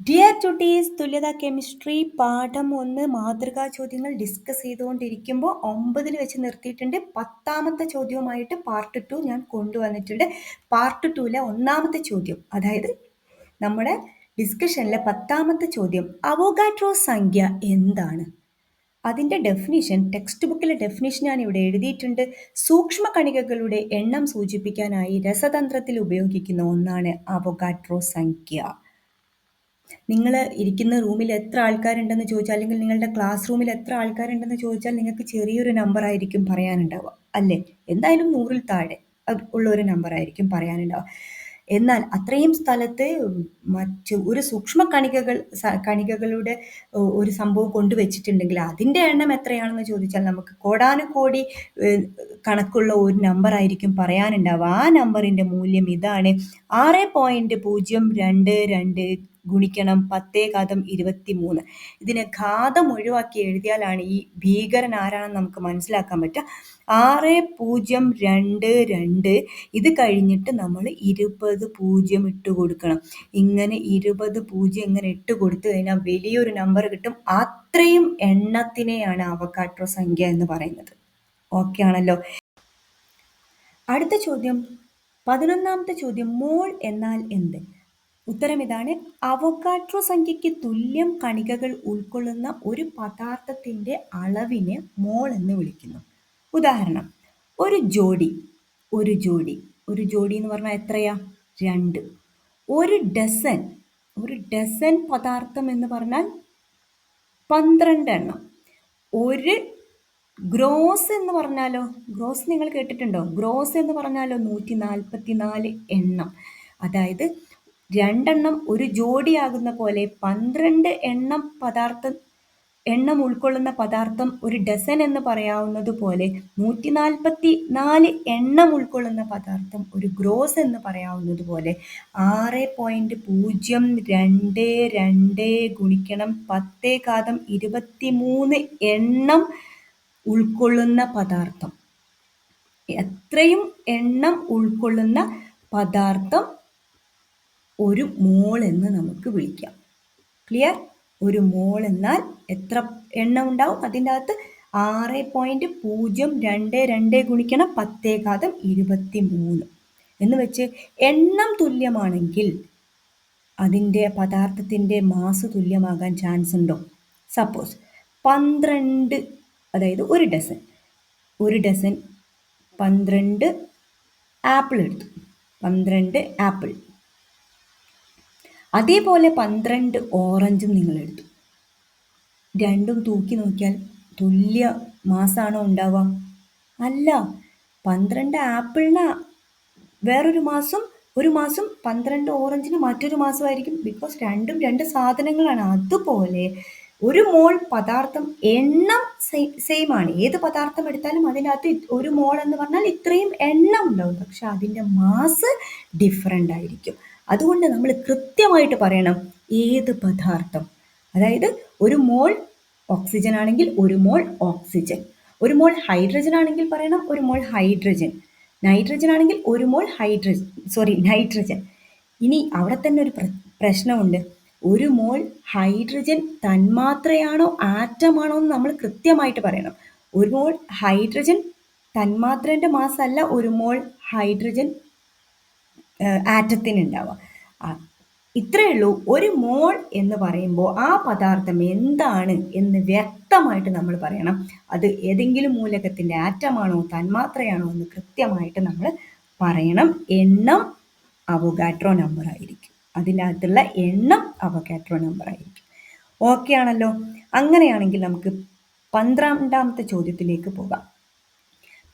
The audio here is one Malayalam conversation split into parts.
ഡിയർ ടുട്ടീസ് തുല്യത കെമിസ്ട്രി പാഠം ഒന്ന് മാതൃകാ ചോദ്യങ്ങൾ ഡിസ്കസ് ചെയ്തുകൊണ്ടിരിക്കുമ്പോൾ ഒമ്പതിൽ വെച്ച് നിർത്തിയിട്ടുണ്ട്. പത്താമത്തെ ചോദ്യവുമായിട്ട് പാർട്ട് ടു ഞാൻ കൊണ്ടുവന്നിട്ടുണ്ട്. പാർട്ട് ടുവിലെ ഒന്നാമത്തെ ചോദ്യം അതായത് നമ്മുടെ ഡിസ്കഷനിലെ പത്താമത്തെ ചോദ്യം അവോഗാട്രോ സംഖ്യ എന്താണ്? അതിന്റെ ഡെഫിനിഷൻ ടെക്സ്റ്റ് ബുക്കിലെ ഡെഫിനിഷൻ ഞാൻ ഇവിടെ എഴുതിയിട്ടുണ്ട്. സൂക്ഷ്മ കണികകളുടെ എണ്ണം സൂചിപ്പിക്കാനായി രസതന്ത്രത്തിൽ ഉപയോഗിക്കുന്ന ഒന്നാണ് അവോഗാട്രോ സംഖ്യ നിങ്ങൾ ഇരിക്കുന്ന റൂമിൽ എത്ര ആൾക്കാരുണ്ടെന്ന് ചോദിച്ചാൽ അല്ലെങ്കിൽ നിങ്ങളുടെ ക്ലാസ് റൂമിൽ എത്ര ആൾക്കാരുണ്ടെന്ന് ചോദിച്ചാൽ നിങ്ങൾക്ക് ചെറിയൊരു നമ്പർ ആയിരിക്കും പറയാനുണ്ടാവുക. അല്ലേ? എന്തായാലും നൂറിൽ താഴെ ഉള്ള ഒരു നമ്പർ ആയിരിക്കും പറയാനുണ്ടാവുക. എന്നാൽ അത്രയും സ്ഥലത്ത് മറ്റ് ഒരു സൂക്ഷ്മ കണികകൾ കണികകളുടെ ഒരു സംഭവം കൊണ്ടുവച്ചിട്ടുണ്ടെങ്കിൽ അതിന്റെ എണ്ണം എത്രയാണെന്ന് ചോദിച്ചാൽ നമുക്ക് കോടാനുകോടി കണക്കുള്ള ഒരു നമ്പർ ആയിരിക്കും പറയാനുണ്ടാവുക. ആ നമ്പറിന്റെ മൂല്യം ഇതാണ്. ആറ് പോയിന്റ് പൂജ്യം രണ്ട് രണ്ട് ഗുണിക്കണം പത്തേ ഘാതം ഇരുപത്തി മൂന്ന് ഇതിനെ ഘാതം ഒഴിവാക്കി എഴുതിയാലാണ് ഈ ഭീകരൻ ആരാണെന്ന് നമുക്ക് മനസ്സിലാക്കാൻ പറ്റുക. ആറ് പൂജ്യം രണ്ട് രണ്ട്. ഇത് കഴിഞ്ഞിട്ട് നമ്മൾ ഇരുപത് പൂജ്യം ഇട്ട് കൊടുക്കണം. ഇങ്ങനെ ഇരുപത് പൂജ്യം ഇങ്ങനെ ഇട്ട് കൊടുത്തു കഴിഞ്ഞാൽ വലിയൊരു നമ്പർ കിട്ടും. അത്രയും എണ്ണത്തിനെയാണ് അവക്കാട്രോ സംഖ്യ എന്ന് പറയുന്നത്. ഓക്കെ ആണല്ലോ? അടുത്ത ചോദ്യം. പതിനൊന്നാമത്തെ ചോദ്യം. മോൾ എന്നാൽ എന്ത്? ഉത്തരം ഇതാണ് അവക്കാട്രോ സംഖ്യയ്ക്ക് തുല്യം കണികകൾ ഉൾക്കൊള്ളുന്ന ഒരു പദാർത്ഥത്തിന്റെ അളവിനെ മോൾ എന്ന് വിളിക്കുന്നു. ഉദാഹരണം ഒരു ജോഡി ഒരു ജോഡി ഒരു ജോഡി എന്ന് പറഞ്ഞാൽ എത്രയാ? രണ്ട്. ഒരു ഡസൻ ഒരു ഡസൻ പദാർത്ഥം എന്ന് പറഞ്ഞാൽ പന്ത്രണ്ട് എണ്ണം. ഒരു ഗ്രോസ് എന്ന് പറഞ്ഞാലോ? ഗ്രോസ് നിങ്ങൾ കേട്ടിട്ടുണ്ടോ? ഗ്രോസ് എന്ന് പറഞ്ഞാലോ? നൂറ്റി നാൽപ്പത്തി നാല് എണ്ണം. അതായത് രണ്ടെണ്ണം ഒരു ജോഡിയാകുന്ന പോലെ പന്ത്രണ്ട് എണ്ണം പദാർത്ഥം എണ്ണം ഉൾക്കൊള്ളുന്ന പദാർത്ഥം ഒരു ഡസൻ എന്ന് പറയാവുന്നത് പോലെ നൂറ്റി നാൽപ്പത്തി നാല് എണ്ണം ഉൾക്കൊള്ളുന്ന പദാർത്ഥം ഒരു ഗ്രോസ് എന്ന് പറയാവുന്നത് പോലെ ആറ് പോയിന്റ് പൂജ്യം രണ്ട് രണ്ട് ഗുണിക്കണം പത്തേ കാതം ഇരുപത്തി മൂന്ന് എണ്ണം ഉൾക്കൊള്ളുന്ന പദാർത്ഥം. എത്രയും എണ്ണം ഉൾക്കൊള്ളുന്ന പദാർത്ഥം ഒരു മോൾ എന്ന് നമുക്ക് വിളിക്കാം. ക്ലിയർ ഒരു മോൾ എന്നാൽ എത്ര എണ്ണം ഉണ്ടാവും? അതിന്റെ അകത്ത് ആറ് പോയിന്റ് പൂജ്യം രണ്ട് രണ്ട് ഗുണിക്കണം പത്തേകാതം ഇരുപത്തി മൂന്ന് എന്ന് വെച്ച് എണ്ണം തുല്യമാണെങ്കിൽ അതിന്റെ പദാർത്ഥത്തിന്റെ മാസ് തുല്യമാകാൻ ചാൻസ് ഉണ്ടോ? സപ്പോസ് പന്ത്രണ്ട് അതായത് ഒരു ഡസൻ ഒരു ഡസൻ പന്ത്രണ്ട് ആപ്പിൾ എടുത്തു. പന്ത്രണ്ട് ആപ്പിൾ. അതേപോലെ പന്ത്രണ്ട് ഓറഞ്ചും നിങ്ങൾ എടുത്തു രണ്ടും തൂക്കി നോക്കിയാൽ തുല്യ മാസമാണോ ഉണ്ടാവുക? അല്ല പന്ത്രണ്ട് ആപ്പിളിന്. വേറൊരു മാസം ഒരു മാസം പന്ത്രണ്ട് ഓറഞ്ചിന് മറ്റൊരു മാസമായിരിക്കും. ബിക്കോസ് രണ്ടും രണ്ട് സാധനങ്ങളാണ്. അതുപോലെ ഒരു മോൾ പദാർത്ഥം എണ്ണം സെയിം ആണ്. ഏത് പദാർത്ഥം എടുത്താലും അതിനകത്ത് ഒരു മോൾ എന്ന് പറഞ്ഞാൽ ഇത്രയും എണ്ണം ഉണ്ടാവും. പക്ഷെ അതിന്റെ മാസ് ഡിഫറെന്റ് ആയിരിക്കും. അതുകൊണ്ട് നമ്മൾ കൃത്യമായിട്ട് പറയണം ഏത് പദാർത്ഥം. അതായത് ഒരു മോൾ ഓക്സിജൻ ആണെങ്കിൽ ഒരു മോൾ ഓക്സിജൻ ഒരു മോൾ ഹൈഡ്രജൻ ആണെങ്കിൽ പറയണം ഒരു മോൾ ഹൈഡ്രജൻ നൈട്രജൻ ആണെങ്കിൽ ഒരു മോൾ ഹൈഡ്രജൻ സോറി നൈട്രജൻ ഇനി അവിടെ തന്നെ ഒരു പ്രശ്നമുണ്ട്. ഒരു മോൾ ഹൈഡ്രജൻ തന്മാത്രയാണോ ആറ്റമാണോ എന്ന് നമ്മൾ കൃത്യമായിട്ട് പറയണം. ഒരു മോൾ ഹൈഡ്രജൻ തന്മാത്രേന്റെ മാസ് അല്ല ഒരു മോൾ ഹൈഡ്രജൻ ആറ്റത്തിന് ഉണ്ടാവുക ഇത്രയേ ഉള്ളൂ. ഒരു മോൾ എന്ന് പറയുമ്പോൾ ആ പദാർത്ഥം എന്താണ് എന്ന് വ്യക്തമായിട്ട് നമ്മൾ പറയണം. അത് ഏതെങ്കിലും മൂലകത്തിന്റെ ആറ്റമാണോ തന്മാത്രയാണോ എന്ന് കൃത്യമായിട്ട് നമ്മൾ പറയണം. എണ്ണം അവഗാട്രോ നമ്പർ ആയിരിക്കും. അതിനകത്തുള്ള എണ്ണം അവഗാട്രോ നമ്പർ ആയിരിക്കും. ഓക്കെ ആണല്ലോ? അങ്ങനെയാണെങ്കിൽ നമുക്ക് പന്ത്രണ്ടാമത്തെ ചോദ്യത്തിലേക്ക് പോകാം.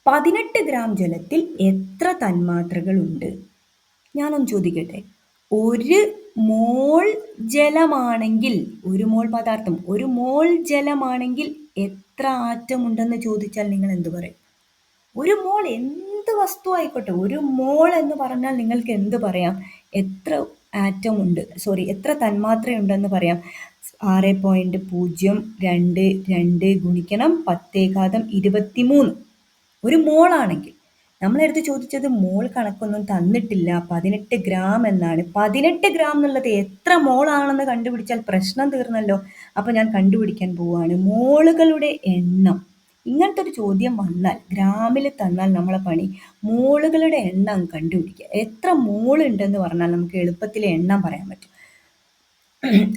പതിനെട്ട് ഗ്രാം ജലത്തിൽ എത്ര തന്മാത്രകളുണ്ട്? ഞാനൊന്ന് ചോദിക്കട്ടെ? ഒരു മോൾ ജലമാണെങ്കിൽ ഒരു മോൾ പദാർത്ഥം ഒരു മോൾ ജലമാണെങ്കിൽ എത്ര ആറ്റം ഉണ്ടെന്ന് ചോദിച്ചാൽ നിങ്ങൾ എന്ത് പറയും? ഒരു മോൾ എന്ത് വസ്തു ആയിക്കോട്ടെ ഒരു മോൾ എന്ന് പറഞ്ഞാൽ നിങ്ങൾക്ക് എന്ത് പറയാം? എത്ര ആറ്റം ഉണ്ട് സോറി എത്ര തന്മാത്രയുണ്ടെന്ന് പറയാം. ആറ് പോയിന്റ് പൂജ്യം രണ്ട് രണ്ട് ഗുണിക്കണം പത്തേകാതം ഇരുപത്തി മൂന്ന് ഒരു മോളാണെങ്കിൽ നമ്മളെടുത്ത് ചോദിച്ചത് മോൾ കണക്കൊന്നും തന്നിട്ടില്ല. പതിനെട്ട് ഗ്രാം എന്നാണ്. പതിനെട്ട് ഗ്രാം എന്നുള്ളത് എത്ര മോളാണെന്ന് കണ്ടുപിടിച്ചാൽ പ്രശ്നം തീർന്നല്ലോ. അപ്പൊ ഞാൻ കണ്ടുപിടിക്കാൻ പോവുകയാണ് മോളുകളുടെ എണ്ണം. ഇങ്ങനത്തെ ഒരു ചോദ്യം വന്നാൽ ഗ്രാമിൽ തന്നാൽ നമ്മളെ പണി. മോളുകളുടെ എണ്ണം കണ്ടുപിടിക്കുക. എത്ര മോളുണ്ടെന്ന് പറഞ്ഞാൽ നമുക്ക് എളുപ്പത്തിൽ എണ്ണം പറയാൻ പറ്റും.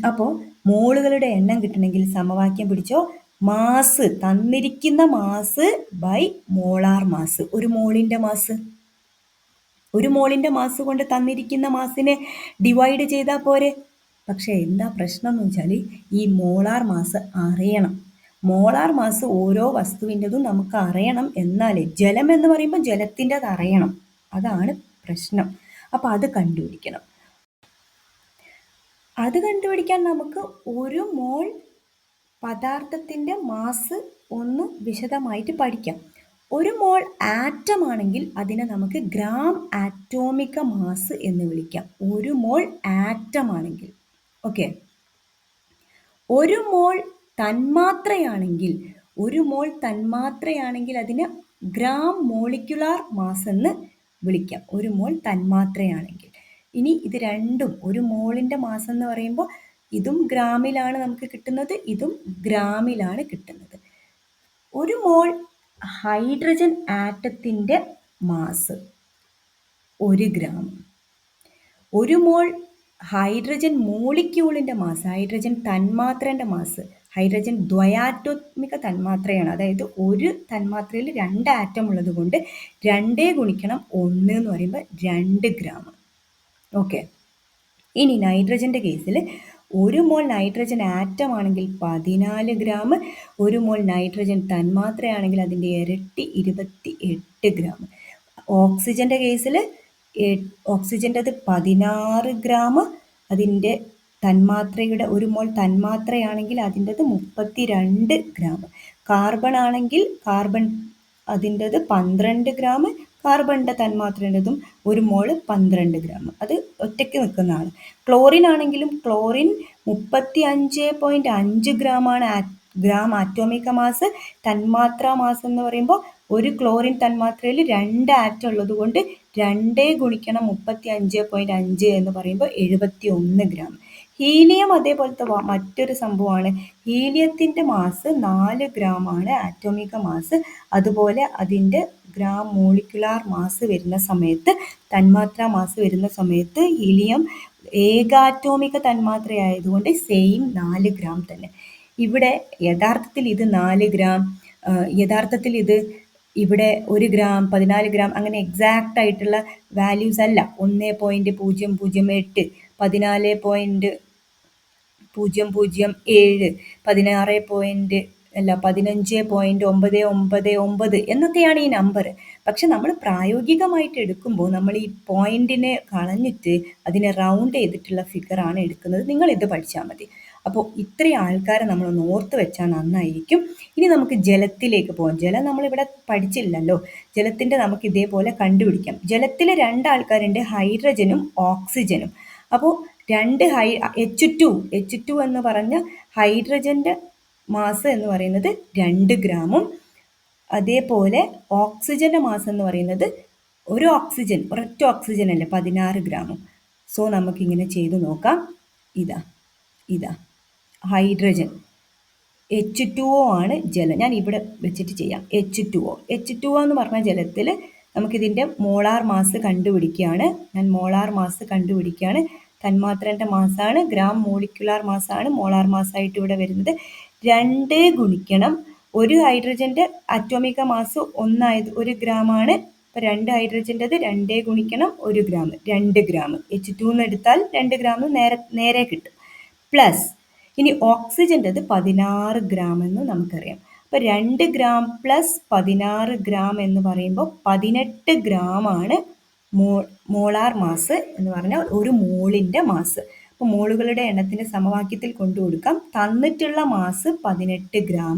അപ്പോൾ മോളുകളുടെ എണ്ണം കിട്ടണമെങ്കിൽ സമവാക്യം പിടിച്ചോ? മാസ് തന്നിരിക്കുന്ന മാസ് ബൈ മോളാർ മാസ് ഒരു മോളിന്റെ മാസ് ഒരു മോളിന്റെ മാസ് കൊണ്ട് തന്നിരിക്കുന്ന മാസിനെ ഡിവൈഡ് ചെയ്താൽ പോരെ. പക്ഷേ എന്താ പ്രശ്നം എന്ന് വെച്ചാൽ ഈ മോളാർ മാസ് അറിയണം. മോളാർ മാസ് ഓരോ വസ്തുവിന്റെതും നമുക്ക് അറിയണം എന്നാലേ ജലം എന്ന് പറയുമ്പോൾ ജലത്തിന്റെത് അറിയണം. അതാണ് പ്രശ്നം. അപ്പോൾ അത് കണ്ടുപിടിക്കണം. അത് കണ്ടുപിടിക്കാൻ നമുക്ക് ഒരു മോൾ പദാർത്ഥത്തിന്റെ മാസ് ഒന്ന് വിശദമായിട്ട് പഠിക്കാം. ഒരു മോൾ ആറ്റം ആണെങ്കിൽ അതിനെ നമുക്ക് ഗ്രാം ആറ്റോമിക മാസ് എന്ന് വിളിക്കാം. ഒരു മോൾ ആറ്റം ആണെങ്കിൽ ഓക്കെ? ഒരു മോൾ തന്മാത്രയാണെങ്കിൽ ഒരു മോൾ തന്മാത്രയാണെങ്കിൽ അതിനെ ഗ്രാം മോളിക്കുലാർ മാസ് എന്ന് വിളിക്കാം. ഒരു മോൾ തന്മാത്രയാണെങ്കിൽ. ഇനി ഇത് രണ്ടും ഒരു മോളിന്റെ മാസം എന്ന് പറയുമ്പോൾ ഇതും ഗ്രാമിലാണ് നമുക്ക് കിട്ടുന്നത് ഇതും ഗ്രാമിലാണ് കിട്ടുന്നത്. ഒരു മോൾ ഹൈഡ്രജൻ ആറ്റത്തിന്റെ മാസ് ഒരു ഗ്രാം. ഒരു മോൾ ഹൈഡ്രജൻ മോളിക്യൂളിന്റെ മാസ് ഹൈഡ്രജൻ തന്മാത്രേന്റെ മാസ് ഹൈഡ്രജൻ ദ്വയാറ്റോമിക തന്മാത്രയാണ്. അതായത് ഒരു തന്മാത്രയിൽ രണ്ട് ആറ്റം ഉള്ളത് കൊണ്ട് രണ്ടേ ഗുണിക്കണം ഒന്ന് എന്ന് പറയുമ്പോൾ രണ്ട് ഗ്രാം. ഓക്കെ. ഇനി നൈട്രജന്റെ കേസിൽ ഒരു മോൾ നൈട്രജൻ ആറ്റം ആണെങ്കിൽ പതിനാല് ഗ്രാം ഒരു മോൾ നൈട്രജൻ തന്മാത്രയാണെങ്കിൽ അതിന്റെ ഇരട്ടി ഇരുപത്തി എട്ട് ഗ്രാം ഓക്സിജന്റെ കേസിൽ ഓക്സിജന്റെ അത് പതിനാറ് ഗ്രാം അതിന്റെ തന്മാത്രയുടെ ഒരു മോൾ തന്മാത്രയാണെങ്കിൽ അതിന്റെത് മുപ്പത്തി രണ്ട് ഗ്രാം കാർബൺ ആണെങ്കിൽ കാർബൺ അതിന്റെത് പന്ത്രണ്ട് ഗ്രാം കാർബണിന്റെ തന്മാത്രയുടേതും ഒരു മോൾ പന്ത്രണ്ട് ഗ്രാം. അത് ഒറ്റയ്ക്ക് നിൽക്കുന്നതാണ്. ക്ലോറിൻ ആണെങ്കിലും ക്ലോറിൻ മുപ്പത്തി അഞ്ച് പോയിന്റ് അഞ്ച് ഗ്രാമാണ് ഗ്രാം ആറ്റോമിക മാസ് തന്മാത്ര മാസ് എന്ന് പറയുമ്പോൾ ഒരു ക്ലോറിൻ തന്മാത്രയിൽ രണ്ട് ആറ്റം ഉള്ളത് കൊണ്ട് രണ്ടേ ഗുണിക്കണം മുപ്പത്തി അഞ്ച് പോയിന്റ് അഞ്ച് എന്ന് പറയുമ്പോൾ എഴുപത്തി ഒന്ന് ഗ്രാം. ഹീലിയം അതേപോലത്തെ മറ്റൊരു സംഭവമാണ്. ഹീലിയത്തിന്റെ മാസ് നാല് ഗ്രാമാണ് ആറ്റോമിക മാസ് അതുപോലെ അതിന്റെ ഗ്രാം മോളിക്കുലാർ മാസ് വരുന്ന സമയത്ത് തന്മാത്ര മാസ് വരുന്ന സമയത്ത് ഹീലിയം ഏകാറ്റോമിക തന്മാത്രയായതുകൊണ്ട് സെയിം നാല് ഗ്രാം തന്നെ. ഇവിടെ യഥാർത്ഥത്തിൽ ഇത് നാല് ഗ്രാം യഥാർത്ഥത്തിൽ ഇത് ഇവിടെ ഒരു ഗ്രാം പതിനാല് ഗ്രാം അങ്ങനെ എക്സാക്റ്റ് ആയിട്ടുള്ള വാല്യൂസ് അല്ല. ഒന്ന് പോയിന്റ് പൂജ്യം പൂജ്യം എട്ട് പതിനാല് പോയിന്റ് പൂജ്യം പൂജ്യം ഏഴ് പതിനാറ് പോയിന്റ് അല്ല പതിനഞ്ച് പോയിന്റ് ഒമ്പത് ഒമ്പത് ഒമ്പത് എന്നൊക്കെയാണ് ഈ നമ്പർ പക്ഷെ നമ്മൾ പ്രായോഗികമായിട്ട് എടുക്കുമ്പോൾ നമ്മൾ ഈ പോയിന്റിനെ കളഞ്ഞിട്ട് അതിനെ റൗണ്ട് ചെയ്തിട്ടുള്ള ഫിഗറാണ് എടുക്കുന്നത്. നിങ്ങൾ ഇത് പഠിച്ചാൽ മതി. അപ്പോൾ ഇത്രയും ആൾക്കാരെ നമ്മൾ ഓർത്ത് വെച്ചാൽ നന്നായിരിക്കും. ഇനി നമുക്ക് ജലത്തിലേക്ക് പോകാം. ജലം നമ്മളിവിടെ പഠിച്ചില്ലല്ലോ. ജലത്തിന്റെ നമുക്ക് ഇതേപോലെ കണ്ടുപിടിക്കാം. ജലത്തിൽ രണ്ട് ആൾക്കാരുണ്ട് ഹൈഡ്രജനും ഓക്സിജനും. അപ്പോൾ രണ്ട് ഹൈ എച്ച് ടു എച്ച് ടു എന്ന് പറഞ്ഞ ഹൈഡ്രജന്റെ മാസ് എന്ന് പറയുന്നത് രണ്ട് ഗ്രാമും. അതേപോലെ ഓക്സിജന്റെ മാസ് എന്ന് പറയുന്നത് ഒരു ഓക്സിജൻ ഒരൊറ്റ ഓക്സിജൻ അല്ലേ പതിനാറ് ഗ്രാമും. സോ നമുക്കിങ്ങനെ ചെയ്തു നോക്കാം. ഇതാ ഇതാ. ഹൈഡ്രജൻ. എച്ച് ടു ഒ ആണ് ജലം. ഞാൻ ഇവിടെ വെച്ചിട്ട് ചെയ്യാം. H two O H two O എന്ന് പറഞ്ഞ ജലത്തിൽ നമുക്കിതിന്റെ മോളാർ മാസ് കണ്ടുപിടിക്കുകയാണ്. ഞാൻ മോളാർ മാസ് കണ്ടുപിടിക്കുകയാണ്. തന്മാത്രന്റെ മാസാണ് ഗ്രാം മോളിക്കുലാർ മാസാണ് മോളാർ മാസായിട്ട് ഇവിടെ വരുന്നത്. രണ്ട് ഗുണിക്കണം. ഒരു ഹൈഡ്രജന്റെ അറ്റോമിക മാസ് ഒന്നായത് ഒരു ഗ്രാമാണ്. അപ്പോൾ രണ്ട് ഹൈഡ്രജന്റെത് രണ്ടേ ഗുണിക്കണം ഒരു ഗ്രാം. രണ്ട് ഗ്രാം. എച്ച് ടു എന്ന് എടുത്താൽ രണ്ട് ഗ്രാം നേരെ നേരെ കിട്ടും. പ്ലസ് ഇനി ഓക്സിജന്റെത് പതിനാറ് ഗ്രാം എന്ന് നമുക്കറിയാം. അപ്പോൾ രണ്ട് ഗ്രാം പ്ലസ് പതിനാറ് ഗ്രാം എന്ന് പറയുമ്പോൾ പതിനെട്ട് ഗ്രാമാണ് മോ മോളാർ മാസ് എന്ന് പറഞ്ഞാൽ ഒരു മോളിന്റെ മാസ് അപ്പോൾ മോളുകളുടെ എണ്ണത്തിന്റെ സമവാക്യത്തിൽ കൊണ്ടു കൊടുക്കാം തന്നിട്ടുള്ള മാസ് പതിനെട്ട് ഗ്രാം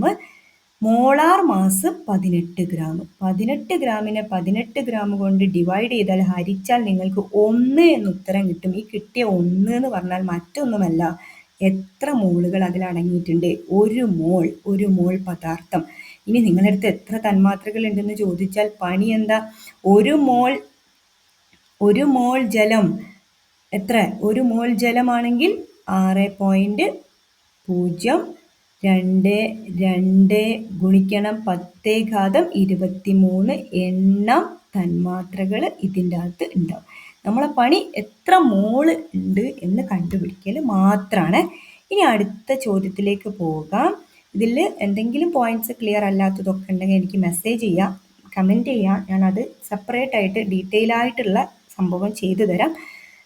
മോളാർ മാസ് പതിനെട്ട് ഗ്രാം. പതിനെട്ട് ഗ്രാമിനെ പതിനെട്ട് ഗ്രാം കൊണ്ട് ഡിവൈഡ് ചെയ്താൽ ഹരിച്ചാൽ നിങ്ങൾക്ക് ഒന്ന് എന്ന് ഉത്തരം കിട്ടും. ഈ കിട്ടിയ ഒന്ന് എന്ന് പറഞ്ഞാൽ മറ്റൊന്നുമല്ല. എത്ര മോളുകൾ അതിൽ അടങ്ങിയിട്ടുണ്ട്? ഒരു മോൾ ഒരു മോൾ പദാർത്ഥം. ഇനി നിങ്ങളുടെ അടുത്ത് എത്ര തന്മാത്രകൾ ഉണ്ടെന്ന് ചോദിച്ചാൽ പണി എന്താ? ഒരു മോൾ ഒരു മോൾ ജലം എത്ര? ഒരു മോൾ ജലമാണെങ്കിൽ ആറ് പോയിന്റ് പൂജ്യം രണ്ട് രണ്ട് ഗുണിക്കണം പത്തേ ഘാതം ഇരുപത്തി മൂന്ന് എണ്ണം തന്മാത്രകൾ ഇതിന്റെ അകത്ത് ഉണ്ടാവും. നമ്മളെ പണി എത്ര മോൾ ഉണ്ട് എന്ന് കണ്ടുപിടിക്കൽ മാത്രമാണ് ഇനി അടുത്ത ചോദ്യത്തിലേക്ക് പോകാം. ഇതിൽ എന്തെങ്കിലും പോയിന്റ്സ് ക്ലിയർ അല്ലാത്തതൊക്കെ ഉണ്ടെങ്കിൽ എനിക്ക് മെസ്സേജ് ചെയ്യാം കമന്റ് ചെയ്യാം. ഞാനത് സെപ്പറേറ്റ് ആയിട്ട് ഡീറ്റെയിൽ ആയിട്ടുള്ള സംഭവം ചെയ്തു തരാം.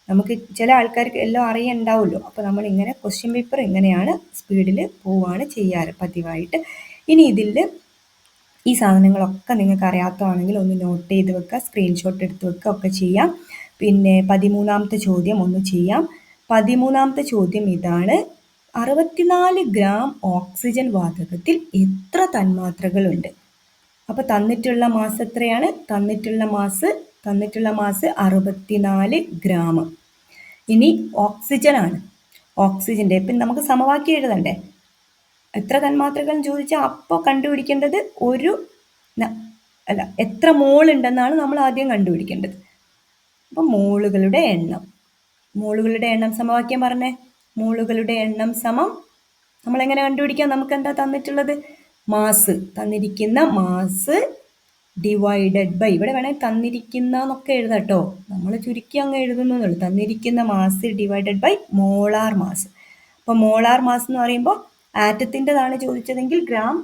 നമുക്ക് ചില ആൾക്കാർക്ക് എല്ലാം അറിയണ്ടാവുമല്ലോ. അപ്പോൾ നമ്മൾ ഇങ്ങനെ ക്വസ്റ്റ്യൻ പേപ്പർ ഇങ്ങനെയാണ് സ്പീഡിൽ പോവുകയാണ് ചെയ്യാറ് പതിവായിട്ട്. ഇനി ഇതിൽ ഈ സാധനങ്ങളൊക്കെ നിങ്ങൾക്ക് അറിയാത്തതാണെങ്കിൽ ഒന്ന് നോട്ട് ചെയ്ത് വെക്കുക സ്ക്രീൻഷോട്ട് എടുത്ത് വെക്കുക ഒക്കെ ചെയ്യാം. പിന്നെ പതിമൂന്നാമത്തെ ചോദ്യം ഒന്ന് ചെയ്യാം. പതിമൂന്നാമത്തെ ചോദ്യം ഇതാണ്. അറുപത്തിനാല് ഗ്രാം ഓക്സിജൻ വാതകത്തിൽ എത്ര തന്മാത്രകളുണ്ട്? അപ്പോൾ തന്നിട്ടുള്ള മാസ് എത്രയാണ്? തന്നിട്ടുള്ള മാസ് തന്നിട്ടുള്ള മാസ് അറുപത്തിനാല് ഗ്രാം. ഇനി ഓക്സിജൻ ആണ്. ഓക്സിജന്റെ ഇപ്പം നമുക്ക് സമവാക്യം എഴുതണ്ടേ? എത്ര തന്മാത്രകൾ ചോദിച്ചാൽ അപ്പോൾ കണ്ടുപിടിക്കേണ്ടത് ഒരു അല്ല എത്ര മോൾ ഉണ്ടെന്നാണ് നമ്മൾ ആദ്യം കണ്ടുപിടിക്കേണ്ടത്. അപ്പം മോളുകളുടെ എണ്ണം. മോളുകളുടെ എണ്ണം സമവാക്യം പറഞ്ഞേ? മോളുകളുടെ എണ്ണം സമം നമ്മളെങ്ങനെ കണ്ടുപിടിക്കാം? നമുക്ക് എന്താ തന്നിട്ടുള്ളത്? മാസ്. തന്നിരിക്കുന്ന മാസ് ഡിവൈഡഡ് ബൈ ഇവിടെ വേണേൽ തന്നിരിക്കുന്ന എന്നൊക്കെ എഴുതാട്ടോ നമ്മൾ ചുരുക്കി അങ്ങ് എഴുതുന്നുള്ളൂ തന്നിരിക്കുന്ന mass divided by molar mass അപ്പോൾ മോളാർ മാസ് എന്ന് പറയുമ്പോൾ ആറ്റത്തിന്റെതാണ് ചോദിച്ചതെങ്കിൽ ഗ്രാം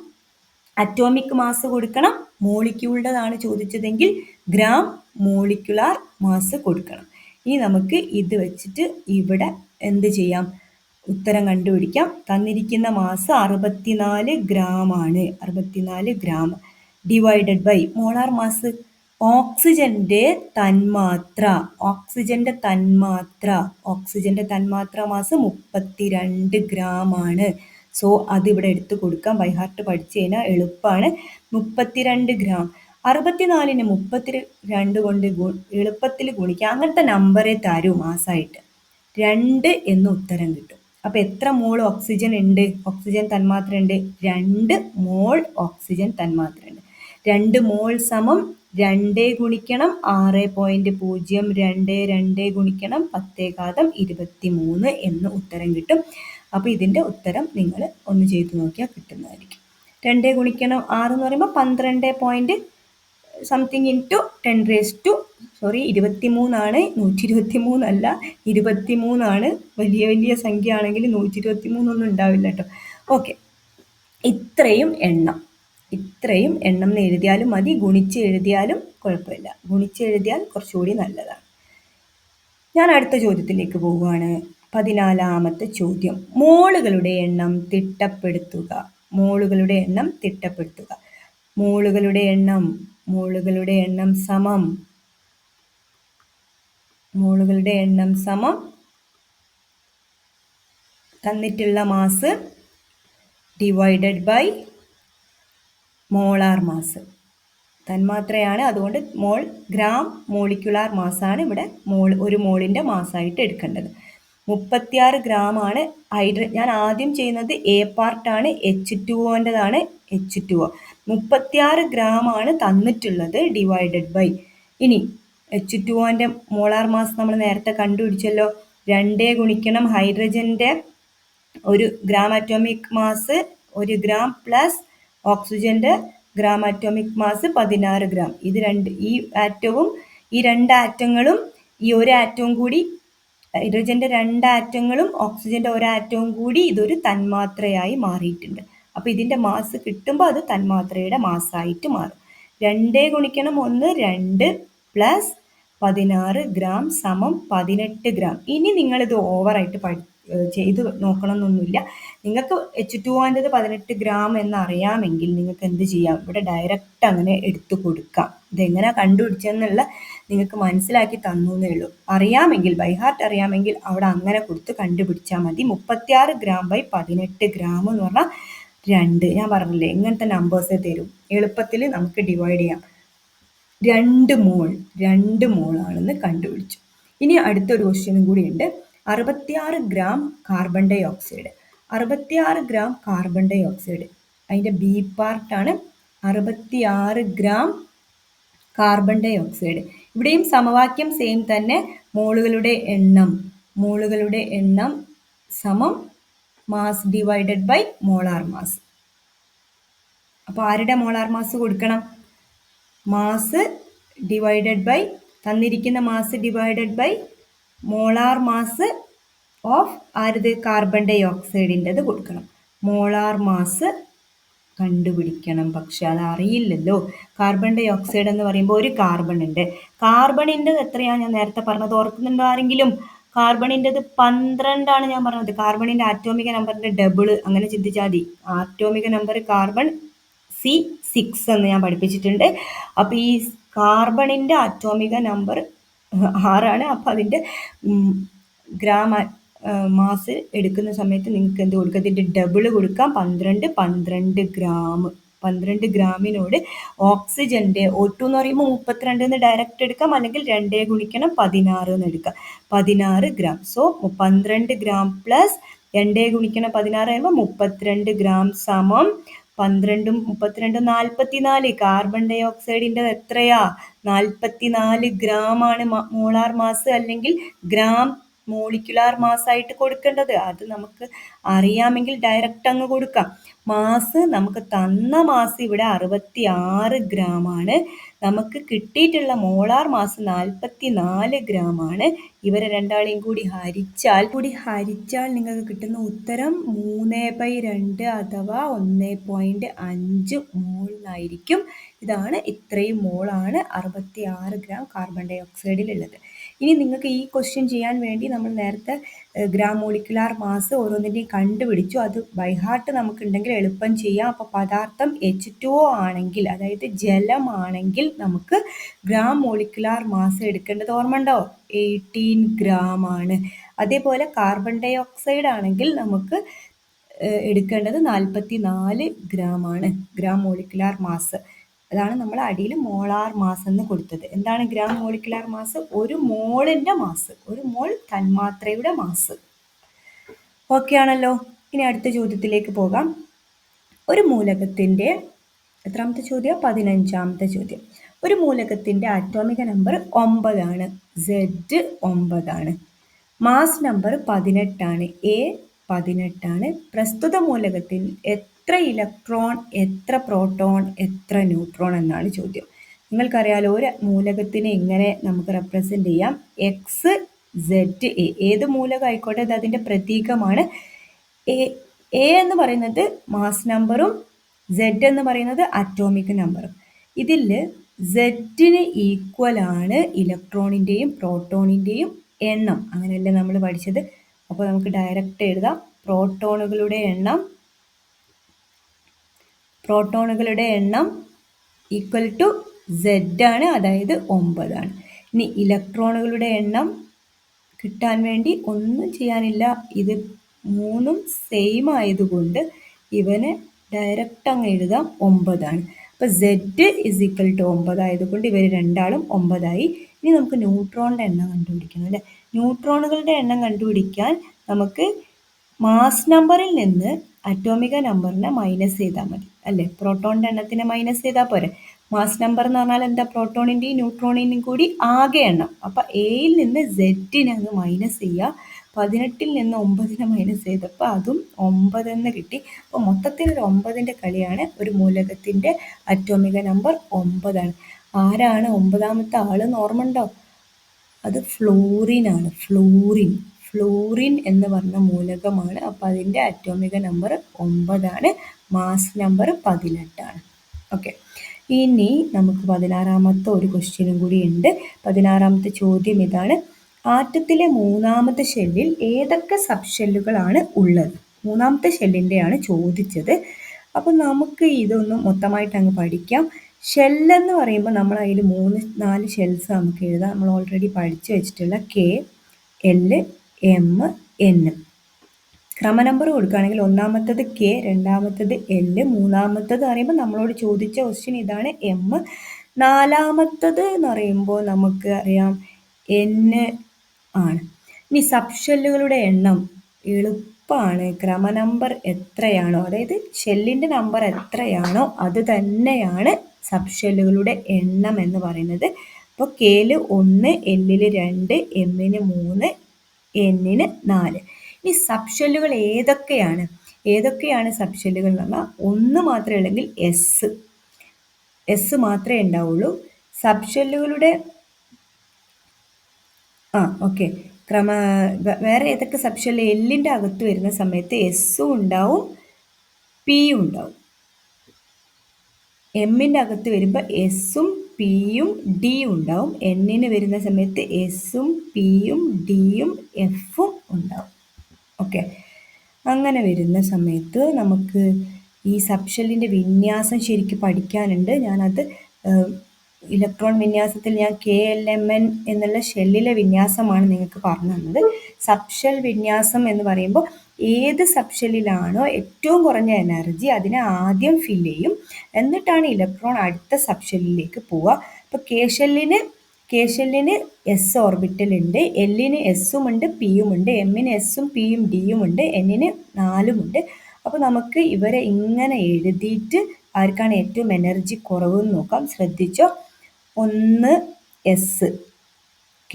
അറ്റോമിക് മാസ് കൊടുക്കണം മോളിക്യൂളുടേതാണ് ചോദിച്ചതെങ്കിൽ ഗ്രാം മോളിക്കുലാർ മാസ് കൊടുക്കണം. ഇനി നമുക്ക് ഇത് വെച്ചിട്ട് ഇവിടെ എന്ത് ചെയ്യാം? ഉത്തരം കണ്ടുപിടിക്കാം. തന്നിരിക്കുന്ന മാസ് അറുപത്തിനാല് ഗ്രാമാണ് അറുപത്തിനാല് gram divided by molar mass ഓക്സിജന്റെ തന്മാത്ര. ഓക്സിജന്റെ തന്മാത്ര. ഓക്സിജന്റെ തന്മാത്ര മാസ് മുപ്പത്തിരണ്ട് ഗ്രാം ആണ്. സോ അതിവിടെ എടുത്തു കൊടുക്കാം. ബൈ ഹാർട്ട് പഠിച്ചു കഴിഞ്ഞാൽ എളുപ്പമാണ് മുപ്പത്തിരണ്ട് ഗ്രാം അറുപത്തിനാലിന് മുപ്പത്തി രണ്ട് കൊണ്ട് എളുപ്പത്തിൽ ഗുണിക്കുക അങ്ങനത്തെ നമ്പറേ തരൂ മാസമായിട്ട് രണ്ട് എന്ന് ഉത്തരം കിട്ടും. അപ്പം എത്ര മോൾ ഓക്സിജൻ ഉണ്ട്? ഓക്സിജൻ തന്മാത്ര ഉണ്ട്. രണ്ട് മോൾ ഓക്സിജൻ തന്മാത്ര രണ്ട് മോൾ സമം രണ്ട് ഗുണിക്കണം ആറ് പോയിന്റ് പൂജ്യം രണ്ട് രണ്ട് ഗുണിക്കണം പത്തേ പത്തേകാതം ഇരുപത്തി മൂന്ന് എന്ന് ഉത്തരം കിട്ടും. അപ്പോൾ ഇതിന്റെ ഉത്തരം നിങ്ങൾ ഒന്ന് ചെയ്തു നോക്കിയാൽ കിട്ടുന്നതായിരിക്കും. രണ്ട് ഗുണിക്കണം ആറ് എന്ന് പറയുമ്പോൾ പന്ത്രണ്ട് point something into ten raise to sorry ഇരുപത്തി മൂന്നാണ് നൂറ്റി ഇരുപത്തി മൂന്നല്ല ഇരുപത്തി മൂന്നാണ് വലിയ വലിയ സംഖ്യ ആണെങ്കിൽ നൂറ്റി ഇരുപത്തി മൂന്നൊന്നും ഉണ്ടാവില്ല കേട്ടോ. ഓക്കെ ഇത്രയും എണ്ണം. ഇത്രയും എണ്ണം എന്ന് എഴുതിയാലും മതി ഗുണിച്ച് എഴുതിയാലും കുഴപ്പമില്ല. ഗുണിച്ച് എഴുതിയാൽ കുറച്ചുകൂടി നല്ലതാണ്. ഞാൻ അടുത്ത ചോദ്യത്തിലേക്ക് പോവുകയാണ്. പതിനാലാമത്തെ ചോദ്യം. മോളുകളുടെ എണ്ണം തിട്ടപ്പെടുത്തുക. മോളുകളുടെ എണ്ണം തിട്ടപ്പെടുത്തുക. മോളുകളുടെ എണ്ണം മോളുകളുടെ എണ്ണം സമം. മോളുകളുടെ എണ്ണം സമം. തന്നിട്ടുള്ള mass divided by molar mass. തന്മാത്രയാണ്. അതുകൊണ്ട് മോൾ ഗ്രാം മോളിക്കുലാർ മാസാണ് ഇവിടെ മോൾ ഒരു മോളിന്റെ മാസായിട്ട് എടുക്കേണ്ടത്. മുപ്പത്തിയാറ് ഗ്രാമാണ്. ഹൈഡ്ര ഞാൻ ആദ്യം ചെയ്യുന്നത് എ പാർട്ടാണ്. എച്ച് ടു ഒന്റെതാണ് എച്ച് ടു ഒ. മുപ്പത്തിയാറ് ഗ്രാമാണ് തന്നിട്ടുള്ളത് ഡിവൈഡഡ് ബൈ. ഇനി എച്ച് ടു ഒന്റെ മോളാർ മാസ് നമ്മൾ നേരത്തെ കണ്ടുപിടിച്ചല്ലോ. രണ്ടേ ഗുണിക്കണം ഹൈഡ്രജന്റെ ഒരു ഗ്രാം അറ്റോമിക് മാസ് ഒരു ഗ്രാം പ്ലസ് ഓക്സിജന്റെ ഗ്രാം ആറ്റോമിക് മാസ് പതിനാറ് ഗ്രാം ഇത് രണ്ട് ഈ ആറ്റവും ഈ രണ്ട് ആറ്റങ്ങളും ഈ ഒരു ആറ്റവും കൂടി ഹൈഡ്രജന്റെ രണ്ട് ആറ്റങ്ങളും ഓക്സിജന്റെ ഒരു ആറ്റവും കൂടി ഇതൊരു തന്മാത്രയായി മാറിയിട്ടുണ്ട്. അപ്പോൾ ഇതിന്റെ മാസ് കിട്ടുമ്പോൾ അത് തന്മാത്രയുടെ മാസായിട്ട് മാറും. രണ്ടേ ഗുണിക്കണം ഒന്ന് രണ്ട് പ്ലസ് പതിനാറ് ഗ്രാം സമം പതിനെട്ട് ഗ്രാം ഇനി നിങ്ങളിത് ഓവറായിട്ട് പഠി ചെയ്ത് നോക്കണം എന്നൊന്നുമില്ല നിങ്ങൾക്ക് എച്ച് ടു ആൻഡ് പതിനെട്ട് ഗ്രാം എന്നറിയാമെങ്കിൽ നിങ്ങൾക്ക് എന്ത് ചെയ്യാം? ഇവിടെ ഡയറക്റ്റ് അങ്ങനെ എടുത്തു കൊടുക്കാം. ഇതെങ്ങനെ കണ്ടുപിടിച്ചെന്നുള്ള നിങ്ങൾക്ക് മനസ്സിലാക്കി തന്നു എന്നേ ഉള്ളൂ. അറിയാമെങ്കിൽ ബൈ ഹാർട്ട് അറിയാമെങ്കിൽ അവിടെ അങ്ങനെ കൊടുത്ത് കണ്ടുപിടിച്ചാൽ മതി. മുപ്പത്തിയാറ് ഗ്രാം ബൈ പതിനെട്ട് ഗ്രാം എന്ന് പറഞ്ഞാൽ രണ്ട്. ഞാൻ പറഞ്ഞില്ലേ ഇങ്ങനത്തെ നമ്പേഴ്സേ തരും. എളുപ്പത്തിൽ നമുക്ക് ഡിവൈഡ് ചെയ്യാം. രണ്ട് മോൾ രണ്ട് മോളാണെന്ന് കണ്ടുപിടിച്ചു. ഇനി അടുത്തൊരു ക്വസ്റ്റ്യനും കൂടി ഉണ്ട്. അറുപത്തിയാറ് ഗ്രാം കാർബൺ ഡൈ ഓക്സൈഡ് അറുപത്തിയാറ് ഗ്രാം കാർബൺ ഡൈ ഓക്സൈഡ് അതിന്റെ ബി പാർട്ടാണ് അറുപത്തിയാറ് ഗ്രാം കാർബൺ ഡൈ ഓക്സൈഡ് ഇവിടെയും സമവാക്യം സെയിം തന്നെ മോളുകളുടെ എണ്ണം. മോളുകളുടെ എണ്ണം സമം mass divided by molar mass അപ്പോൾ ആരുടെ മോളാർ മാസ് കൊടുക്കണം? മാസ് ഡിവൈഡഡ് ബൈ തന്നിരിക്കുന്ന mass divided by molar mass of ആരുത്? Carbon ഡൈ ഓക്സൈഡിന്റെത് കൊടുക്കണം. മോളാർ മാസ് കണ്ടുപിടിക്കണം. പക്ഷെ അത് അറിയില്ലല്ലോ കാർബൺ ഡൈ ഓക്സൈഡ് എന്ന് പറയുമ്പോൾ ഒരു കാർബൺ ഉണ്ട്. കാർബണിന്റെ എത്രയാണ് ഞാൻ നേരത്തെ പറഞ്ഞത് ഓർക്കുന്നുണ്ടോ ആരെങ്കിലും? കാർബണിന്റെത് പന്ത്രണ്ടാണ് ഞാൻ പറഞ്ഞത്. കാർബണിന്റെ ആറ്റോമിക നമ്പറിന്റെ ഡബിൾ അങ്ങനെ ചിന്തിച്ചാൽ മതി. Atomic number carbon C six എന്ന് ഞാൻ പഠിപ്പിച്ചിട്ടുണ്ട്. അപ്പോൾ ഈ കാർബണിന്റെ ആറ്റോമിക നമ്പർ ആറാണ്. അപ്പോൾ അതിന്റെ ഗ്രാം മാസ് എടുക്കുന്ന സമയത്ത് നിങ്ങൾക്ക് എന്ത് കൊടുക്കാം? ഇതിന്റെ ഡബിൾ കൊടുക്കാം. പന്ത്രണ്ട് പന്ത്രണ്ട് ഗ്രാം. പന്ത്രണ്ട് ഗ്രാമിനോട് ഓക്സിജന്റെ ഒ ടു എന്ന് പറയുമ്പോൾ മുപ്പത്തിരണ്ട് എന്ന് ഡയറക്റ്റ് എടുക്കാം. അല്ലെങ്കിൽ രണ്ടേ ഗുണിക്കണം പതിനാറ് എന്ന് എടുക്കാം. പതിനാറ് ഗ്രാം. സോ പന്ത്രണ്ട് ഗ്രാം പ്ലസ് രണ്ടേ ഗുണിക്കണം പതിനാറ് ആകുമ്പോൾ മുപ്പത്തിരണ്ട് ഗ്രാം സമം പന്ത്രണ്ടും മുപ്പത്തിരണ്ടും നാൽപ്പത്തിനാല് കാർബൺ ഡൈ ഓക്സൈഡിന്റെ എത്രയാ? നാൽപ്പത്തിനാല് ഗ്രാം ആണ് മോളാർ മാസ്. അല്ലെങ്കിൽ ഗ്രാം മോളിക്കുലാർ മാസ് ആയിട്ട് കൊടുക്കേണ്ടത്. അത് നമുക്ക് അറിയാമെങ്കിൽ ഡയറക്റ്റ് അങ്ങ് കൊടുക്കാം. മാസ് നമുക്ക് തന്ന മാസ് ഇവിടെ അറുപത്തി ആറ് ഗ്രാമാണ് നമുക്ക് കിട്ടിയിട്ടുള്ള മോളാർ മാസ് നാൽപ്പത്തി നാല് ഗ്രാമാണ് ഇവരെ രണ്ടാളെയും കൂടി ഹരിച്ചാൽ കൂടി ഹരിച്ചാൽ നിങ്ങൾക്ക് കിട്ടുന്ന ഉത്തരം മൂന്ന് ബൈ രണ്ട് അഥവാ ഒന്ന് പോയിന്റ് അഞ്ച് മോൾ ഇതാണ് ഇത്രയും മോളാണ് അറുപത്തി ആറ് ഗ്രാം കാർബൺ ഡൈ ഓക്സൈഡിലുള്ളത് ഇനി നിങ്ങൾക്ക് ഈ ക്വസ്റ്റ്യൻ ചെയ്യാൻ വേണ്ടി നമ്മൾ നേരത്തെ ഗ്രാം മോളിക്കുലാർ മാസ് ഓരോന്നിന്റെയും കണ്ടുപിടിച്ചു. അത് ബൈഹാർട്ട് നമുക്കുണ്ടെങ്കിൽ എളുപ്പം ചെയ്യാം. അപ്പോൾ പദാർത്ഥം എച്ച് ടു ഒ ആണെങ്കിൽ അതായത് ജലമാണെങ്കിൽ നമുക്ക് ഗ്രാം മോളിക്കുലാർ മാസ് എടുക്കേണ്ടത് ഓർമ്മ ഉണ്ടോ എയ്റ്റീൻ ഗ്രാം ആണ്. അതേപോലെ കാർബൺ ഡൈ ഓക്സൈഡ് ആണെങ്കിൽ നമുക്ക് എടുക്കേണ്ടത് നാൽപ്പത്തി നാല് ഗ്രാം ആണ് ഗ്രാം മോളിക്കുലാർ മാസ്. അതാണ് നമ്മൾ അടിയിൽ മോളാർ മാസ് എന്ന് കൊടുത്തത്. എന്താണ് ഗ്രാം മോളിക്കുലാർ മാസ്? ഒരു മോളിന്റെ മാസ്. ഒരു മോൾ തന്മാത്രയുടെ മാസ്. ഓക്കെ ആണല്ലോ. ഇനി അടുത്ത ചോദ്യത്തിലേക്ക് പോകാം. ഒരു മൂലകത്തിന്റെ എത്രാമത്തെ ചോദ്യം? പതിനഞ്ചാമത്തെ ചോദ്യം. ഒരു മൂലകത്തിന്റെ ആറ്റോമിക നമ്പർ ഒമ്പതാണ്. സെഡ് ഒമ്പതാണ്. മാസ് നമ്പർ പതിനെട്ടാണ്. എ പതിനെട്ടാണ്. പ്രസ്തുത മൂലകത്തിൽ എത്ര ഇലക്ട്രോൺ എത്ര പ്രോട്ടോൺ എത്ര ന്യൂട്രോൺ എന്നാണ് ചോദ്യം. നിങ്ങൾക്കറിയാലോ ഒരു മൂലകത്തിനെ ഇങ്ങനെ നമുക്ക് റെപ്രസെന്റ് ചെയ്യാം. എക്സ് സെഡ് എ ഏത് മൂലകം ആയിക്കോട്ടെ അത് അതിന്റെ പ്രതീകമാണ്. എ എ എന്ന് പറയുന്നത് മാസ് നമ്പറും സെഡ് എന്ന് പറയുന്നത് അറ്റോമിക് നമ്പറും ഇതിൽ സെഡിന് ഈക്വൽ ആണ് ഇലക്ട്രോണിന്റെയും പ്രോട്ടോണിന്റെയും എണ്ണം. അങ്ങനെയല്ലേ നമ്മൾ പഠിച്ചത്? അപ്പോൾ നമുക്ക് ഡയറക്റ്റ് എഴുതാം. പ്രോട്ടോണുകളുടെ എണ്ണം പ്രോട്ടോണുകളുടെ എണ്ണം ഈക്വൽ ടു സെഡ് ആണ് അതായത് ഒമ്പതാണ് ഇനി ഇലക്ട്രോണുകളുടെ എണ്ണം കിട്ടാൻ വേണ്ടി ഒന്നും ചെയ്യാനില്ല. ഇത് മൂന്നും സെയിം ആയതുകൊണ്ട് ഇവനെ ഡയറക്റ്റ് അങ്ങ് എഴുതാം ഒമ്പതാണ് അപ്പോൾ സെഡ് ഇസ് ഈക്വൽ ടു ഒമ്പതായതുകൊണ്ട് ഇവർ രണ്ടാളും ഒമ്പതായി. ഇനി നമുക്ക് ന്യൂട്രോണിന്റെ എണ്ണം കണ്ടുപിടിക്കണം അല്ലേ? ന്യൂട്രോണുകളുടെ എണ്ണം കണ്ടുപിടിക്കാൻ നമുക്ക് മാസ് നമ്പറിൽ നിന്ന് അറ്റോമിക നമ്പറിനെ മൈനസ് ചെയ്താൽ മതി. അല്ലേ? പ്രോട്ടോണിന്റെ എണ്ണത്തിനെ മൈനസ് ചെയ്താൽ പോരെ. മാസ് നമ്പർ എന്ന് പറഞ്ഞാൽ എന്താ? പ്രോട്ടോണിന്റെയും ന്യൂട്രോണിന്റെയും കൂടി ആകെ എണ്ണം. അപ്പം എയിൽ നിന്ന് സെഡിനെ അങ്ങ് മൈനസ് ചെയ്യുക പതിനെട്ടിൽ നിന്ന് ഒമ്പതിനെ മൈനസ് ചെയ്തപ്പോൾ അതും ഒമ്പതെന്ന് കിട്ടി. അപ്പോൾ മൊത്തത്തിൽ ഒരു ഒമ്പതിന്റെ കളിയാണ് ഒരു മൂലകത്തിന്റെ അറ്റോമിക നമ്പർ ഒമ്പതാണ് ആരാണ് ഒമ്പതാമത്തെ ആൾ എന്ന് ഓർമ്മ ഉണ്ടോ? അത് ഫ്ലോറിനാണ് ഫ്ലോറിൻ. ഫ്ലോറിൻ എന്ന് പറഞ്ഞ മൂലകമാണ്. അപ്പോൾ അതിന്റെ അറ്റോമിക നമ്പർ ഒമ്പതാണ്. മാസ് നമ്പർ പതിനെട്ടാണ്. ഓക്കെ ഇനി നമുക്ക് പതിനാറാമത്തെ ഒരു ക്വസ്റ്റ്യനും കൂടി ഉണ്ട്. പതിനാറാമത്തെ ചോദ്യം ഇതാണ്. ആറ്റത്തിലെ മൂന്നാമത്തെ ഷെല്ലിൽ ഏതൊക്കെ സബ് ഷെല്ലുകളാണ് ഉള്ളത്? മൂന്നാമത്തെ ഷെല്ലിന്റെയാണ് ചോദിച്ചത്. അപ്പോൾ നമുക്ക് ഇതൊന്ന് മൊത്തമായിട്ട് അങ്ങ് പഠിക്കാം. ഷെല്ലെന്ന് പറയുമ്പോൾ നമ്മൾ അതിൽ മൂന്ന് നാല് ഷെൽസ് നമുക്ക് എഴുതാം. നമ്മൾ ഓൾറെഡി പഠിച്ചു വെച്ചിട്ടുള്ള കെ എൽ എം എൻ ക്രമ നമ്പർ കൊടുക്കുകയാണെങ്കിൽ ഒന്നാമത്തത് കെ രണ്ടാമത്തത് എൽ മൂന്നാമത്തത് പറയുമ്പോൾ നമ്മളോട് ചോദിച്ച ക്വസ്റ്റ്യൻ ഇതാണ് എം നാലാമത്തത് എന്ന് പറയുമ്പോൾ നമുക്ക് അറിയാം എൻ ആണ്. ഇനി സബ്ഷെല്ലുകളുടെ എണ്ണം എളുപ്പമാണ് ക്രമ നമ്പർ എത്രയാണോ അതായത് ഷെല്ലിന്റെ നമ്പർ എത്രയാണോ അത് തന്നെയാണ് സബ്ഷെല്ലുകളുടെ എണ്ണം എന്ന് പറയുന്നത്. അപ്പോൾ കെയിൽ ഒന്ന് എല്ലിൽ രണ്ട് എമ്മിന് മൂന്ന് എന്നിന് നാല്. ഇനി സബ്ഷെല്ലുകൾ ഏതൊക്കെയാണ്? ഏതൊക്കെയാണ് സബ്ഷെല്ലുകൾ എന്ന് പറഞ്ഞാൽ ഒന്ന് മാത്രമേ ഉള്ളെങ്കിൽ എസ് എസ് മാത്രമേ ഉണ്ടാവുള്ളൂ. സബ്ഷെല്ലുകളുടെ ആ ഓക്കെ ക്രമ വേറെ ഏതൊക്കെ സബ്ഷെല്ല് എല്ലിന്റെ അകത്ത് വരുന്ന സമയത്ത് എസ്സും ഉണ്ടാവും പിയും ഉണ്ടാവും. എമ്മിന്റെ അകത്ത് വരുമ്പോൾ എസ്സും പിയും ഡിയും ഉണ്ടാവും. എന്നിന് വരുന്ന സമയത്ത് എസും പിയും ഡിയും എഫും ഉണ്ടാവും. ഓക്കെ. അങ്ങനെ വരുന്ന സമയത്ത് നമുക്ക് ഈ സബ്ഷെല്ലിന്റെ വിന്യാസം ശരിക്കും പഠിക്കാനുണ്ട്. ഞാനത് ഇലക്ട്രോൺ വിന്യാസത്തിൽ ഞാൻ കെ എൽ എം എൻ എന്നുള്ള ഷെല്ലിലെ വിന്യാസമാണ് നിങ്ങൾക്ക് പറഞ്ഞു തന്നത്. സബ്ഷെൽ വിന്യാസം എന്ന് പറയുമ്പോൾ ഏത് സബ്ഷെല്ലിലാണോ ഏറ്റവും കുറഞ്ഞ എനർജി അതിനെ ആദ്യം ഫിൽ ചെയ്യും. എന്നിട്ടാണ് ഇലക്ട്രോൺ അടുത്ത സബ്ഷെല്ലിലേക്ക് പോവുക. അപ്പോൾ കെ ഷെല്ലിന് കെ ഷെല്ലിന് എസ് ഓർബിറ്റൽ ഉണ്ട്. എല്ലിന് എസ്സും ഉണ്ട് പിയും ഉണ്ട്. എമ്മിന് എസ്സും പിയും ഡിയും ഉണ്ട്. എന്നിന് നാലും ഉണ്ട്. അപ്പോൾ നമുക്ക് ഇവരെ ഇങ്ങനെ എഴുതിയിട്ട് ആർക്കാണ് ഏറ്റവും എനർജി കുറവെന്ന് നോക്കാം. ശ്രദ്ധിച്ചോ? ഒന്ന് എസ്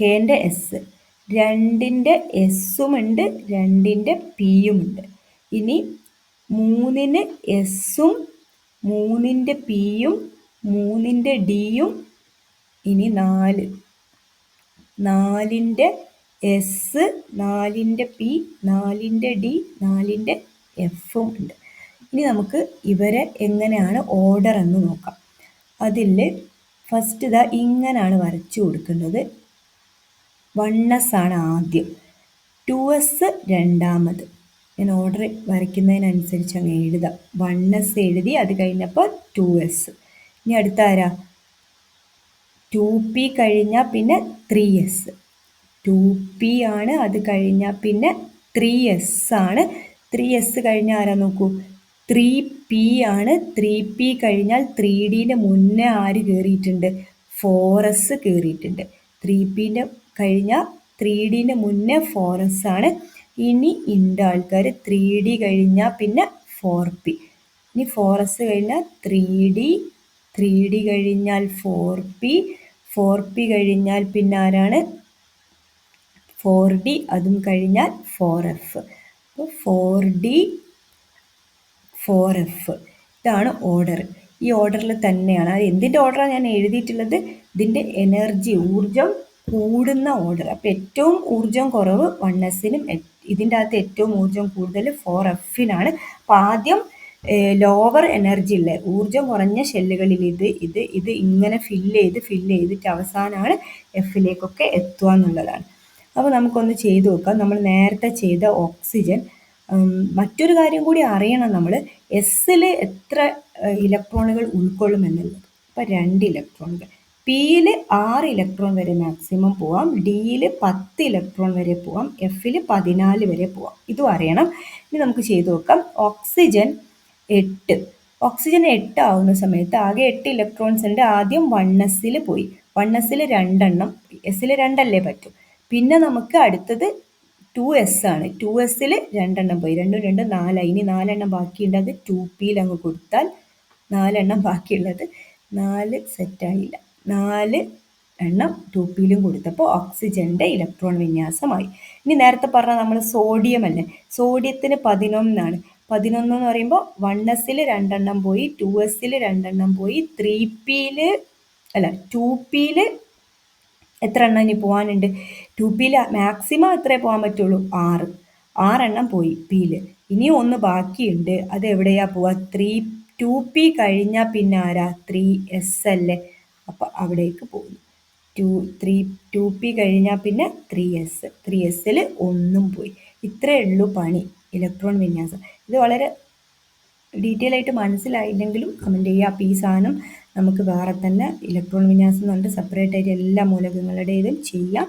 കെന്റെ എസ് രണ്ടിന്റെ എസ്സുമുണ്ട് രണ്ടിന്റെ പിയും ഉണ്ട് ഇനി മൂന്നിന് എസ്സും മൂന്നിന്റെ പിയും മൂന്നിന്റെ ഡിയും ഇനി നാല്. നാലിന്റെ എസ് നാലിന്റെ പി നാലിന്റെ ഡി നാലിന്റെ എഫും ഉണ്ട്. ഇനി നമുക്ക് ഇവരെ എങ്ങനെയാണ് ഓർഡർ എന്ന് നോക്കാം. അതിൽ ഫസ്റ്റ് ഇതാ ഇങ്ങനെയാണ് വരച്ചു കൊടുക്കുന്നത്. വൺ എസ് ആണ് ആദ്യം ടു എസ് രണ്ടാമത്. ഞാൻ ഓർഡർ വരയ്ക്കുന്നതിനനുസരിച്ച് അങ്ങ് എഴുതാം. വൺ എസ് എഴുതി അത് കഴിഞ്ഞപ്പോൾ ടു എസ് ഇനി അടുത്ത ആരാ ടു പി കഴിഞ്ഞാൽ പിന്നെ ത്രീ എസ് ടു പി ആണ് അത് കഴിഞ്ഞാൽ പിന്നെ ത്രീ എസ് ആണ്. ത്രീ എസ് കഴിഞ്ഞാൽ ആരാ നോക്കൂ? ത്രീ പി ആണ്. ത്രീ പി കഴിഞ്ഞാൽ ത്രീ ഡീന്റെ മുന്നേ ആര് കയറിയിട്ടുണ്ട് ഫോർ എസ് കയറിയിട്ടുണ്ട് ത്രീ പിന്റെ കഴിഞ്ഞാൽ ത്രീ ഡീന്റെ മുന്നേ ഫോർ ആണ്. ഇനി ഇന്റെ ആൾക്കാർ ത്രീ ഡി കഴിഞ്ഞാൽ പിന്നെ ഫോർ പി ഇനി ഫോർ എസ് കഴിഞ്ഞാൽ ത്രീ ഡി ത്രീ ഡി കഴിഞ്ഞാൽ ഫോർ പി ഫോർ പി കഴിഞ്ഞാൽ പിന്നെ ആരാണ്? ഫോർ ഡി അതും കഴിഞ്ഞാൽ ഫോർ എഫ് അപ്പോൾ ഫോർ ഡി ഫോർ എഫ് ഇതാണ് ഓർഡർ. ഈ ഓർഡറിൽ തന്നെയാണ്. എന്തിന്റെ ഓർഡറാണ് ഞാൻ എഴുതിയിട്ടുള്ളത്? ഇതിന്റെ എനർജി ഊർജം കൂടുന്ന ഓർഡർ അപ്പോൾ ഏറ്റവും ഊർജം കുറവ് വൺ എസിനും ഇതിന്റെ അകത്ത് ഏറ്റവും ഊർജം കൂടുതൽ ഫോർ എഫിനാണ് അപ്പോൾ ആദ്യം ലോവർ എനർജി ഉള്ള ഊർജം കുറഞ്ഞ ഷെല്ലുകളിൽ ഇത് ഇത് ഇത് ഇങ്ങനെ ഫില്ല് ചെയ്ത് ഫില്ല് ചെയ്തിട്ട് അവസാനമാണ് എഫിലേക്കൊക്കെ എത്തുക എന്നുള്ളതാണ്. അപ്പോൾ നമുക്കൊന്ന് ചെയ്തു നോക്കാം. നമ്മൾ നേരത്തെ ചെയ്ത ഓക്സിജൻ മറ്റൊരു കാര്യം കൂടി അറിയണം നമ്മൾ എസ്സിൽ എത്ര ഇലക്ട്രോണുകൾ ഉൾക്കൊള്ളുമെന്നുള്ളത്. അപ്പോൾ രണ്ട് ഇലക്ട്രോണുകൾ പിയിൽ ആറ് ഇലക്ട്രോൺ വരെ മാക്സിമം പോവാം. ഡിയിൽ പത്ത് ഇലക്ട്രോൺ വരെ പോവാം. എഫിൽ പതിനാല് വരെ പോവാം. ഇതും അറിയണം. ഇനി നമുക്ക് ചെയ്തു നോക്കാം. ഓക്സിജൻ എട്ട്. ഓക്സിജൻ എട്ട് ആവുന്ന സമയത്ത് ആകെ എട്ട് ഇലക്ട്രോൺസ് ഉണ്ട്. ആദ്യം വൺ എസ്സിൽ പോയി. വൺ എസ്സിൽ രണ്ടെണ്ണം എസ്സിൽ രണ്ടല്ലേ പറ്റും. പിന്നെ നമുക്ക് അടുത്തത് ടു എസ് ആണ്. ടു എസ്സിൽ രണ്ടെണ്ണം പോയി. രണ്ടും രണ്ട് നാലായി. ഇനി നാലെണ്ണം ബാക്കിയുണ്ട്. അത് ടു പിയിൽ അങ്ങ് കൊടുത്താൽ നാലെണ്ണം ബാക്കിയുള്ളത് നാല് സെറ്റായില്ല നാല് എണ്ണം ടു പിയിലും കൊടുത്തപ്പോൾ ഓക്സിജന്റെ ഇലക്ട്രോൺ വിന്യാസമായി. ഇനി നേരത്തെ പറഞ്ഞ നമ്മൾ സോഡിയം അല്ലേ? സോഡിയത്തിന് പതിനൊന്നാണ്. പതിനൊന്ന് എന്ന് പറയുമ്പോൾ വൺ എസ്സിൽ രണ്ടെണ്ണം പോയി ടു എസ്സിൽ രണ്ടെണ്ണം പോയി ത്രീ പിയിൽ അല്ല ടു പിയിൽ എത്ര എണ്ണം ഇനി പോകാനുണ്ട് ടു പിയിൽ മാക്സിമം എത്രേ പോകാൻ പറ്റുള്ളൂ? ആറ്. ആറെണ്ണം പോയി പിയിൽ ഇനി ഒന്ന് ബാക്കിയുണ്ട്. അത് എവിടെയാ പോവാ? ത്രീ ടു പി കഴിഞ്ഞാൽ പിന്നെ ആരാ? ത്രീ എസ് അല്ലേ? അപ്പോൾ അവിടേക്ക് പോകുന്നു. ടു ത്രീ ടു പി കഴിഞ്ഞാൽ പിന്നെ ത്രീ എസ് ത്രീ എസ്സിൽ ഒന്നും പോയി. ഇത്രയേ ഉള്ളൂ പണി ഇലക്ട്രോൺ വിന്യാസം. ഇത് വളരെ ഡീറ്റെയിൽ ആയിട്ട് മനസ്സിലായില്ലെങ്കിലും കമന്റ് ചെയ്യുക. അപ്പോൾ ഈ സാധനം നമുക്ക് വേറെ തന്നെ ഇലക്ട്രോൺ വിന്യാസം എന്ന് പറഞ്ഞിട്ട് സെപ്പറേറ്റ് ആയിട്ട് എല്ലാ മൂലകങ്ങളുടേതും ചെയ്യാം.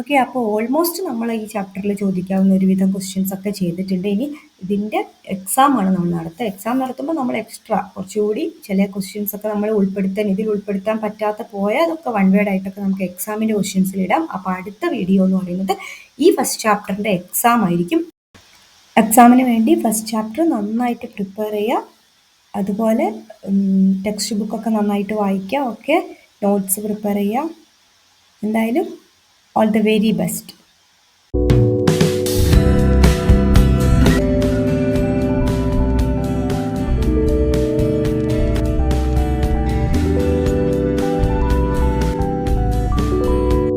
ഓക്കെ അപ്പോൾ ഓൾമോസ്റ്റ് നമ്മൾ ഈ ചാപ്റ്ററിൽ ചോദിക്കാവുന്ന ഒരുവിധം ക്വസ്റ്റ്യൻസ് ഒക്കെ ചെയ്തിട്ടുണ്ട്. ഇനി ഇതിന്റെ എക്സാം ആണ് നമ്മൾ നടത്തുക എക്സാം നടത്തുമ്പോൾ നമ്മൾ എക്സ്ട്രാ കുറച്ചുകൂടി ചില ക്വസ്റ്റ്യൻസ് ഒക്കെ നമ്മൾ ഉൾപ്പെടുത്താൻ ഇതിൽ ഉൾപ്പെടുത്താൻ പറ്റാത്ത പോയാൽ അതൊക്കെ വൺ വേർഡ് ആയിട്ടൊക്കെ നമുക്ക് എക്സാമിന്റെ ക്വസ്റ്റ്യൻസിൽ ഇടാം. അപ്പോൾ അടുത്ത വീഡിയോ എന്ന് പറയുന്നത് ഈ ഫസ്റ്റ് ചാപ്റ്ററിന്റെ എക്സാം ആയിരിക്കും. എക്സാമിന് വേണ്ടി ഫസ്റ്റ് ചാപ്റ്റർ നന്നായിട്ട് പ്രിപ്പയർ ചെയ്യുക. അതുപോലെ ടെക്സ്റ്റ് ബുക്കൊക്കെ നന്നായിട്ട് വായിക്കുക. ഓക്കെ നോട്ട്സ് പ്രിപ്പയർ ചെയ്യുക. എന്തായാലും all the very best.